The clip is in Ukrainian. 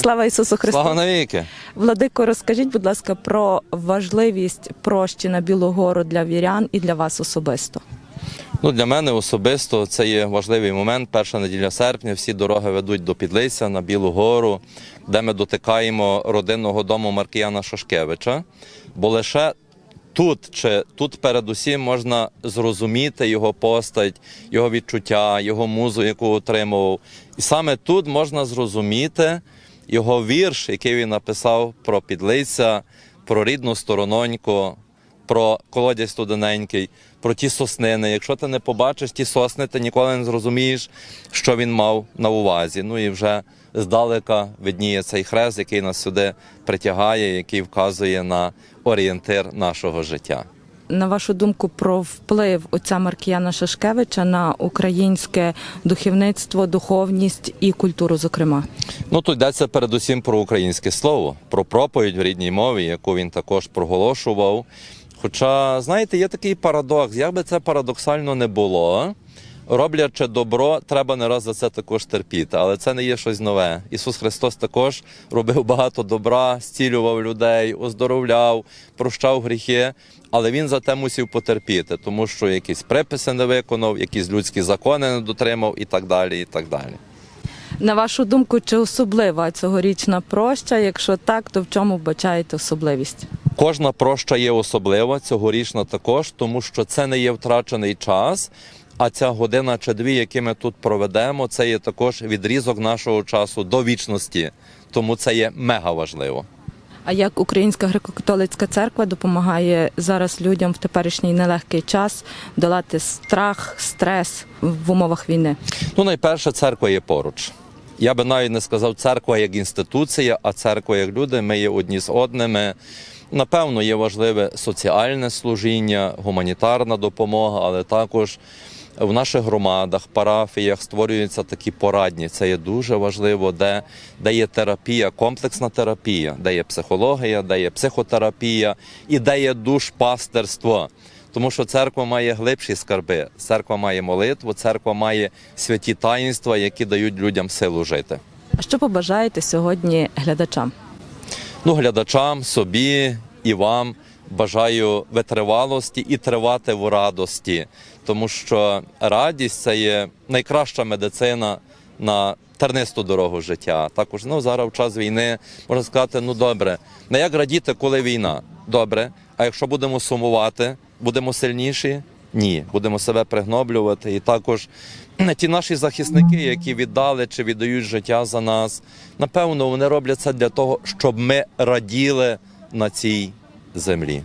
Слава Ісусу Христу! Слава навіки! Владико, розкажіть, будь ласка, про важливість прощі на Білу гору для вірян і для вас особисто. Ну, для мене особисто це є важливий момент. Перша неділя серпня. Всі дороги ведуть до Підлися на Білу гору, де ми дотикаємо родинного дому Маркіяна Шашкевича. Бо лише тут чи тут передусім можна зрозуміти його постать, його відчуття, його музу, яку отримував. І саме тут можна зрозуміти його вірш, який він написав про Підлися, про рідну сторононьку, про колодязь студененький, про ті соснини. Якщо ти не побачиш ті сосни, ти ніколи не зрозумієш, що він мав на увазі. Ну і вже здалека видніє цей хрест, який нас сюди притягає, який вказує на орієнтир нашого життя. На вашу думку, про вплив отця Маркіяна Шашкевича на українське духовництво, духовність і культуру, зокрема. Ну тут йдеться передусім про українське слово, про проповідь в рідній мові, яку він також проголошував. Хоча, знаєте, є такий парадокс, як би це парадоксально не було. Роблячи добро, треба не раз за це також терпіти, але це не є щось нове. Ісус Христос також робив багато добра, зцілював людей, оздоровляв, прощав гріхи, але він за те мусив потерпіти, тому що якісь приписи не виконав, якісь людські закони не дотримав і так далі. і так далі. На вашу думку, чи особлива цьогорічна проща? Якщо так, то в чому вбачаєте особливість? Кожна проща є особлива, цьогорічна також, тому що це не є втрачений час. А ця година чи дві, які ми тут проведемо, це є також відрізок нашого часу до вічності. Тому це є мега важливо. А як Українська греко-католицька церква допомагає зараз людям в теперішній нелегкий час долати страх, стрес в умовах війни? Ну, найперше, церква є поруч. Я би навіть не сказав церква як інституція, а церква як люди. Ми є одні з одними. Напевно, є важливе соціальне служіння, гуманітарна допомога, але також в наших громадах, парафіях створюються такі порадні. Це є дуже важливо, де, де є терапія, комплексна терапія, де є психологія, де є психотерапія і де є душпастерство. Тому що церква має глибші скарби, церква має молитву, церква має святі таїнства, які дають людям силу жити. А що побажаєте сьогодні глядачам? Ну, глядачам, собі і вам бажаю витривалості і тривати в радості, тому що радість це є найкраща медицина на тернисту дорогу життя. Також ну зараз в час війни можна сказати, ну добре, не як радіти, коли війна? Добре. А якщо будемо сумувати, будемо сильніші? Ні, будемо себе пригноблювати. І також ті наші захисники, які віддали чи віддають життя за нас, напевно, вони роблять це для того, щоб ми раділи на цій землі.